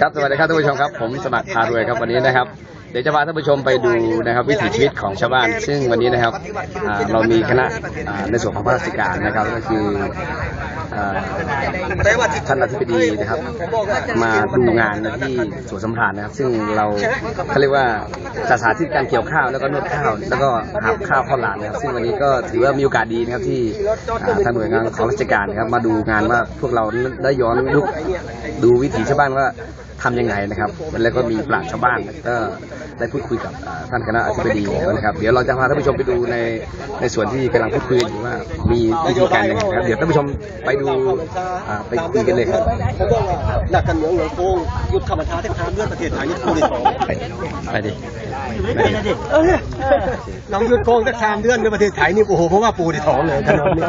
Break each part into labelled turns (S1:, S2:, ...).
S1: ครับสวัสดีครับท่านผู้ชมครับ ผมสมัครพารวยครับวันนี้นะครับ เดี๋ยวจะพาท่านผู้ชมไปดูนะครับวิถีชีวิตของชาวบ้าน ซึ่งวันนี้นะครับอ่าเรามีคณะอ่าในส่วนของพระราชการนะครับก็คืออ่าท่านอธิบดีนะครับ มาดูงานที่สวนสำราญนะครับ ซึ่งเราเขาเรียกว่าจะสาธิตการเกี่ยวข้าวแล้วก็นวดข้าว แล้วก็หับข้าวข้าวหลามนะครับ ซึ่งวันนี้ก็ถือว่ามีโอกาสดีนะครับที่อ่าทางหน่วยงานของราชการนะครับมาดูงานว่าพวกเราได้ย้อนยุคดูวิถีชาวบ้านว่า ทำยังไงนะครับ แล้วก็มีปราชญ์ชาวบ้านก็ได้พูดคุยกับอ่าท่านคณะอธิบดีแล้วนะครับ เดี๋ยวเราจะพาท่านผู้ชมไปดูในในส่วนที่กำลังพูดคุยอยู่ว่ามีวิธีการยังไงครับเดี๋ยวท่านผู้ชมไปดูอ่าไปคุยกันเลยครับ
S2: เขาบอกว่าหลักการเมืองหลวงโกงหยุดคำประทาที่ทางเลื่อนประเทศไทยนี่คูณสอง
S1: ไปไปดิ
S2: เออลองหยุดโกงสักสามเดือนในประเทศไทยนี่โอ้โหเพราะว่าปูที่ท้องเลยถนนนี่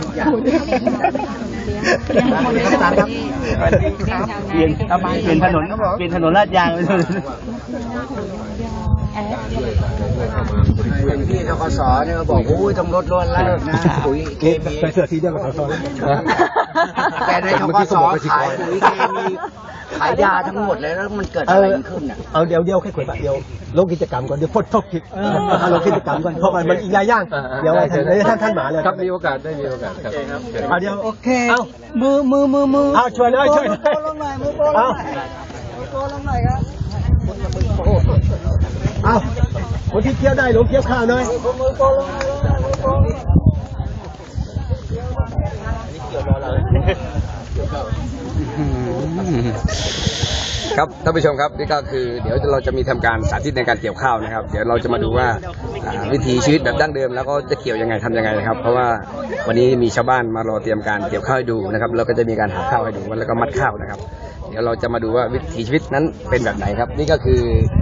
S3: เปลี่ยนเปลี่ยนถนนเปลี่ยนถนนลาดยางไปเลย
S4: พี่ทกศเนี่ยบอกโอ้ยต้องลดลดแล้วนะปุ๋ยเคมี
S2: ใส่เสื้อสีเดียวกับเขาซ้อน
S4: แต่ในทกศขายปุ๋ยเคมีขายยาทั้งหมดเลยแล้วมันเกิดอะไรขึ้นอะ
S2: เอาเดียวเดียวแค่ขวดบาทเดียวลงกิจกรรมก่อนเดี๋ยวพดทบกิจเอาลงกิจกรรมก่อนเพราะมันมันอีกหลายอย่างเดี๋ยวท่านเดี๋ยวท่านท่านหมาเลย
S1: ครับมีโอกาสได้มีโอกาสครับ
S2: เอาเดี๋ยวโอเค
S4: เอามือมือมือมือ
S2: เอาช่วยเลยช่วยเลยเอา เอาคนที่เที่ยวได้หลงเที่ยวข้าวหน่อย
S1: ครับท่านผู้ชมครับนี่ก็คือเดี๋ยวเราจะมีทำการสาธิตในการเกี่ยวข้าวนะครับ เดี๋ยวเราจะมาดูว่าวิถีชีวิตแบบดั้งเดิม แล้วก็จะเกี่ยวยังไงทำยังไงนะครับ เพราะว่าวันนี้มีชาวบ้านมารอเตรียมการเกี่ยวข้าวให้ดูนะครับ แล้วก็จะมีการหาข้าวให้ดูแล้วก็มัดข้าวนะครับ เดี๋ยวเราจะมาดูว่าวิถีชีวิตนั้นเป็นแบบไหนครับ นี่ก็คือ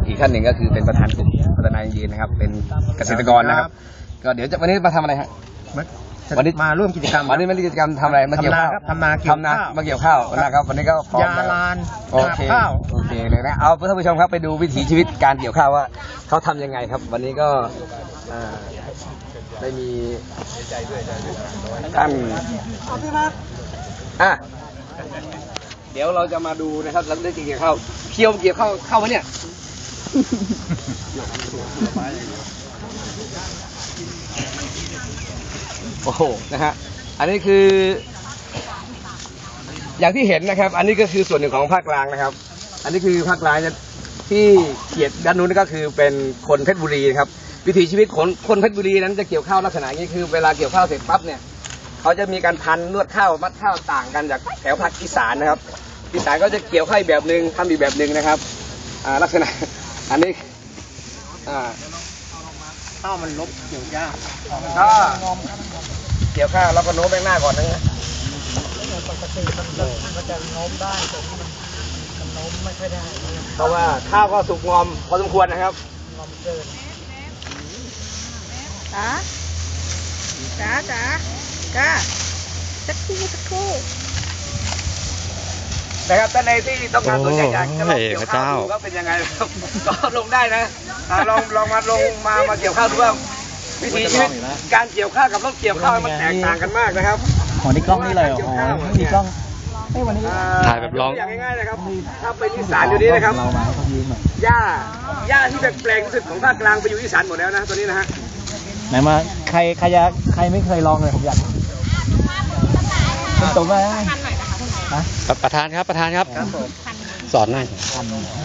S1: อีกท่านหนึ่งก็คือเป็นประธานกลุ่มพัฒนายั่งยืนนะครับ เป็นเกษตรกรนะครับ ก็เดี๋ยวจะวันนี้มาทำอะไรฮะวันนี้
S2: มาร่วมกิจกรรม
S1: วันนี้มากิจกรรมทำอะไรมาเกี่ยวข้าว
S2: ทำนาครับทำนาเกี่ยว
S1: ทำนา
S2: ข้าว
S1: มาเกี่ยวข้าวนะครับ วันนี้ก็พร้อม
S2: ยา
S1: แล้ว
S2: ลาน
S1: โอเค
S2: หาบข้าว
S1: โอเคเลยนะเอาท่านผู้ชมครับไปดูวิถีชีวิตการเกี่ยวข้าวว่าเขาทำยังไงครับ วันนี้ก็อ่าได้มีท่านอะเดี๋ยวเราจะมาดูนะครับเรื่องเกี่ยวข้าวเคี่ยวเกี่ยวข้าวเข้าวไหมเนี่ยโอ้โหนะฮะอันนี้คือ อย่างที่เห็นนะครับ อันนี้ก็คือส่วนหนึ่งของภาคกลางนะครับ อันนี้คือภาคกลางที่เขียดด้านนู้นก็คือเป็นคนเพชรบุรีนะครับวิถีชีวิตคนคนเพชรบุรีนั้นจะเกี่ยวข้าวลักษณะอย่างนี้คือ เวลาเกี่ยวข้าวเสร็จปั๊บเนี่ย เขาจะมีการพันนวดข้าวมัดข้าวต่างกันจากแถวภาคอีสานนะครับอีสานก็จะเกี่ยวข้าวอีกแบบหนึ่งทำอีกแบบหนึ่งนะครับอ่าลักษณะอันนี้อ่า
S2: ข้าวมันลบเกี่ยวยาก
S1: ถ้าเกี่ยวข้าวแล้วก็โน้มไปหน้าก่อนนะฮะเพราะว่าข้าวก็สุกงอมพอสมควรนะครับ
S5: จ๋าจ๋าจ๋า จ้าสักครู่สักครู่
S1: นะครับท่านในที่ต้องการสนใจอยากจะลองเกี่ยวข้าวดูก็เป็นยังไงนะครับก็ลงได้นะอ่าลองลองมาลงมามาเกี่ยวข้าวดูว่าวิธีชีวิตการเกี่ยวข้าวกับรถเกี่ยวข้าวมันแตกต่างกันมากนะครับ
S3: อ๋อนี่กล้องนี่เลยเหรออ๋อไม่มีกล้อง
S1: ถ่ายแบบลองอย่างง่ายๆนะครับถ้าเป็นอีสานอยู่นี้นะครับ
S3: เรามาเขายืนหน่อย
S1: หญ้าหญ้าที่แปลกๆที่สุดของภาคกลางไปอยู่อีสานหมดแล้วนะตัวนี้นะฮะ
S3: ไหนมาใครใครจะใครไม่เคยลองเลยผมอยากเป็นตรงไหม
S6: ประธานครับประธานครับ สอนหน่อย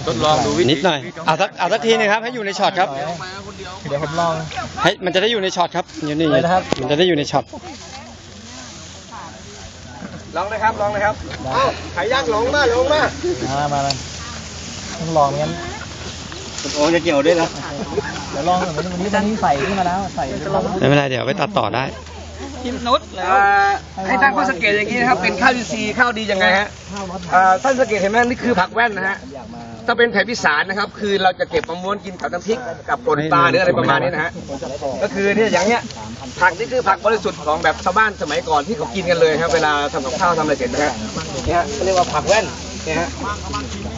S1: ทดลองดูวิ
S6: นิดหน่อยเอาสักเอาสักทีหนึงครับให้อยู่ในช็อตครับ
S3: เดี๋ยวผมลอง
S6: ให้มันจะได้อยู่ในช็อตครับอยู่นี่
S3: เลยนะครับ
S6: มันจะได้อยู่ในช็อต
S1: ลองเลยครับลองเลยครับเอ้าไข่ย่างลงมาลงมา
S3: มามาเลยต้องลองงั้น
S2: โอ้จะเกี่ยวด้วยนะ
S3: เดี๋ยวลองวันนี้วันนี้วันนี้ใส่ขึ้นมาแล้วใส่ลอง
S6: ไม่เป็นไรเดี๋ยวไปตัดต่อได้
S1: เอ่อให้ท่านก็สังเกตอย่างนี้นะครับเป็นข้าวอินทรีย์ข้าวดียังไงฮะเอ่อท่านสังเกตเห็นไหมนี่คือผักแว่นนะฮะถ้าเป็นแผ่นพิสารนะครับ คือเราจะเก็บมาม้วนกินกับน้ำพริกกับป่นปลาหรืออะไรประมาณนี้นะฮะก็คือเนี่ยอย่างเนี้ยผักนี่คือผักบริสุทธิ์ของแบบชาวบ้านสมัยก่อนที่เขากินกันเลยครับเวลาทำกับข้าวทำอะไรเสร็จนะฮะเนี่ยฮะเขาเรียกว่าผักแว่นเนี่ยฮะ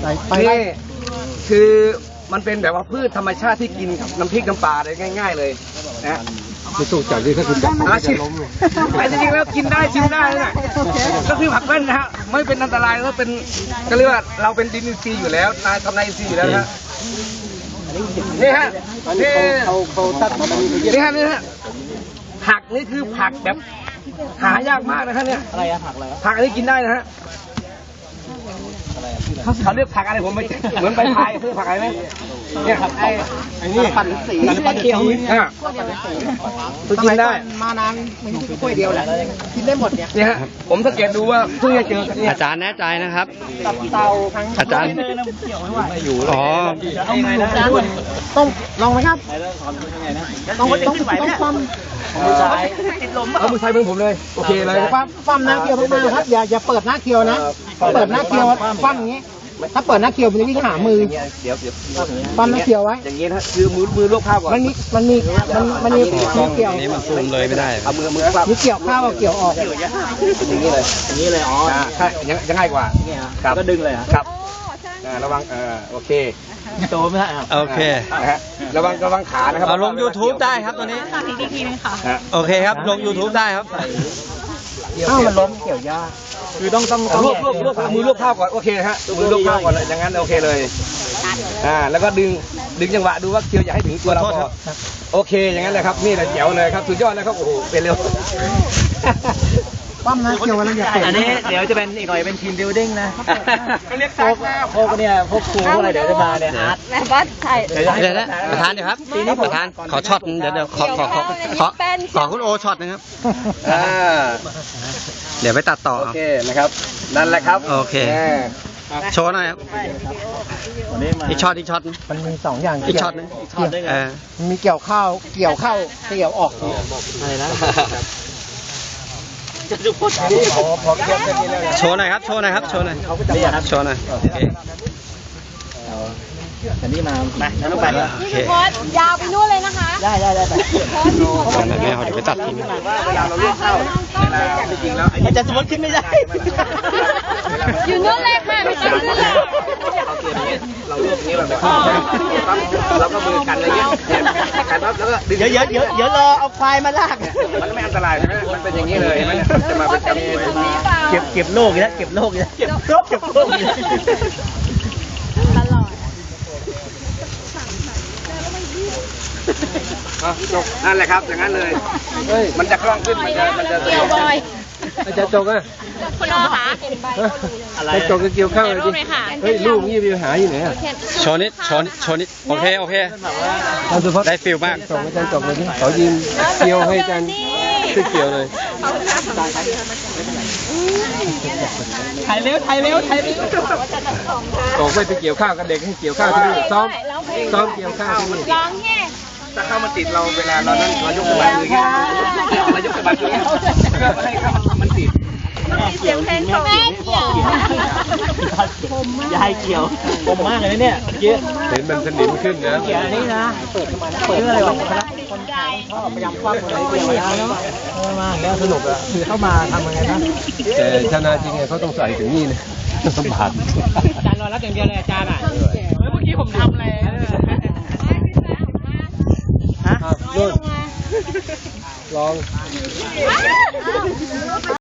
S3: ใส่ไป
S1: นี่คือ มันเป็นแบบว่าพืชธรรมชาติที่กินกับน้ำพริกน้ำปลาได้ง่าย ๆ เลยนะฮะ
S2: จะสู้จากนี้ถ้าคุณจับ
S1: อาชิมแต่จริงๆแล้วกินได้ชิมได้นะก็คือผักแว่นนะฮะไม่เป็นอันตรายแล้วเป็นก็เรียกว่าเราเป็นดินอินทรีย์อยู่แล้วนายทำนายอินทรีย์อยู่แล้วนะฮะนี่ฮะนี่
S2: เขาเขาตัดมาตรงนี้
S1: นี่ฮะนี่ฮะผักนี่คือผักแบบหายากมากนะฮะเนี่ย
S3: อะไรอะผักอะไรอะ
S1: ผักอันนี้กินได้นะฮะ เขาเรียกผักอะไรผมไม่เหมือนใบพายคือผักอะไรไหม เนี่ยไอ้ไอ้นี่
S2: ปั่นสีปั่นเขียว
S1: อะคือกินได้
S2: มานานมันกล้วยเดียวแหละกินได้หมดเนี่ย
S1: เนี่ยฮะผมสังเกตดูว่าเพิ่งจะเจอกันเนี่ย
S6: อาจารย์แน่ใจนะครับ
S2: ตับเตาทั้ง
S6: อาจารย์อ๋อ
S3: เอายังไงนะ
S2: ต้องลองไหมครับต้องต้องต้องความ
S3: มือซ้าย
S1: เอามือซ้ายมือผมเลย โอเคเลย
S2: ความความหน้าเคียวมากๆครับอย่าอย่าเปิดหน้าเคียวนะ เปิดหน้าเคียวความอย่างนี้ ถ้าเปิดหน้าเคียวมันจะวิ่งหามือ
S1: เดี๋ยวเดี๋ยว
S2: ความหน้าเคียวไว้
S1: อย่างนี้นะฮะคือมือมือลวกข้าวก่อน
S2: มันมีมันมีมันมันมีมีเกี่ยว
S6: อันนี้มันซูมเลยไม่ได้
S1: เอามือมือครับ
S2: มีเกี่ยวข้าวกับเกี่ยวออก
S1: อย่างนี้เลย
S3: อย่างนี้เลยอ๋อ
S1: อ่าใช่ยังยังง่ายกว่า
S3: เนี่ย
S1: ครับ
S3: ก็ดึงเลยอะ
S1: ครับอ่าระวังเออโอเค
S3: โตไม่ได้อะ
S6: โอเค
S1: นะฮะระวังระวังขานะครับ
S6: เอาลง YouTube ได้ครับตัวนี้
S1: ฮะ
S6: โอเคครับ ลง YouTube ได้ครับ
S2: ข้าวมันล้มเกี่ยวหญ้า
S3: คือต้องต้อง
S1: ลวกลวกลวกมือลวกข้าวก่อนโอเคนะฮะมือลวกข้าวก่อนเลยอย่างนั้นโอเคเลยอ่าแล้วก็ดึงดึงจังหวะดูว่าเคียวอย่าให้ถึงตัวเรา
S6: ขอโทษ
S1: พ
S6: ครั
S1: อบโอเคอย่างนั้นเลยครับนี่แหละแจ๋วเลยครับสุดยอดนะครับโอ้โหเป็นเร็ว
S2: ปั้มหน้าเคียวแล้วอย่าเปิด
S3: อันนี้เดี๋ยวจะเป็นอีกหน่อยเป็นทีมบิวดิ้งนะพวกพวกเนี่ยพวกครูพวกอะไรเดี๋ยวจะมาเนี่ยอาร์ต
S5: แม่บ้านไทย
S3: เดี๋ยวจะให้
S6: เดี๋ยวนะประธานเดี๋ยวครับประธานขอช็อตหนึ่งเดี๋ยวเดี๋ยวขอขอขอขอขอคุณโอช็อตหนึงครับ
S1: อ่า
S6: เดี๋ยวไปตัดต่อ
S1: โอ
S6: เอา
S1: เคนะครับ นั่นแหละครับ
S6: โอเคาโชว์หน่อยครับ
S3: วันนี้มา
S6: อีกช็อตอีกช็อตหนึง
S2: มันมีสองอย่าง
S6: อีกช็อตหนึง
S3: ช็อตได้ไง
S6: เออ
S2: มันมีเกี่ยวข้าวเกี่ยวเข้าเกี่ยวออก
S3: อะไรนะ
S1: พอพอเคี่ยวเสร็ จนี้แล้วเนี่ย
S6: โชว์หน่อยครับ โชว์หน่อยครับ โชว์หน่อย
S3: นี่อะครับ
S6: โชว์หน่อยโอเค
S3: แต่นี่มาไปแล้วต้องไปแล้ว
S6: โอเค
S5: โพสยาวไปนู่นเลยนะคะ
S3: ได้ได้ได้ไป
S6: แบบนี้เอาเดี๋ยวไปตัดทิ้ง
S1: เวลาเราลวกข้าวเวลาจริงๆแล้ว
S3: อาจารย์สมมติขึ้นไม่ได้
S5: อยู่นู่นเลยค่ะไม่ต้องขึ้นเลย
S1: เราลวกอย่างนี้เราแบบปั๊บเราก็มือกันอะไรเงี้ย เนี่ยกันปั๊บแล้วก็ดึง
S3: เดี๋ยวเดี๋ยวเดี๋ยวเดี๋ยวรอเอาควายมาลาก
S1: มันไม่อันตรายใช่ไหมมันเป็นอย่างนี้เลยเห็นไหมมันจะมาเป็นแบบนี้
S3: เก็บเก็บโลกอีกแล้วเก็บโลกอีกแล้วเก็บโลกเก็บโลกอีกแล้ว
S5: ตลอด
S1: อะจบนั่นแหละครับอย่างนั้นเลย มันจะคล่องขึ้นมันจะมันจะ
S5: เกี่ยวบอย
S2: อาจารย์จกอะ
S5: คุณพ่อคะ
S3: อะไร
S2: อาจารย์จกจะเกี่ยวข้าวเลยดิเฮ้ยลูกนี่มีปัญหาอยู่ไหนอะ
S6: โชว์นิดโชว์นิดโชว์นิดโอเคโอเค
S2: อาจารย์สุภัฒน์
S6: ได้ฟิลมาก
S2: ส่งอาจารย์จกเลยดิขอยืมเกี่ยวให้อาจารย์ช่วยเกี่ยวเลย
S3: ถ่ายเร็วถ่ายเร็วถ่ายเร็ว
S2: บอกไม่ไปเกี่ยวข้าวกับเด็กให้เกี่ยวข้าวที่นี่ซ้อมซ้อมเกี่ยวข้าวที่นี่
S5: ร้องแง่
S1: ถ้าเข้ามาติดเราเวลาเรานั่นเรายกสะบัดมืออย่างเงี้ยเรายกสะบัดมืออย่างเงี้ยเพื่อไม่ให้เข้ามันติด
S5: เสียงเพลงเขาแม่เกี่ยวยา
S3: ยเกี่ยวผมมากเลยนะเนี่ยเมื่อกี้
S2: เห็นมันสนิมขึ้นนะ
S3: เกี่ยวอันนี้นะ เปิดมาเปิดอะไรวะคนละคนขายชอบพยายามคว้าคนไหนเกี่ยวนะเนาะเออมาแล้วสนุกอะคือเข้ามาทำยังไงนะ
S2: แต่ชนะจริงไงเขาต้องใส่ถึงนี่นะสมบัติ
S3: อาจารย์รอรับอย่างเดียวเลยอาจารย์อะเมื่อกี้ผมทำอะไรฮะ
S2: นู่นลอง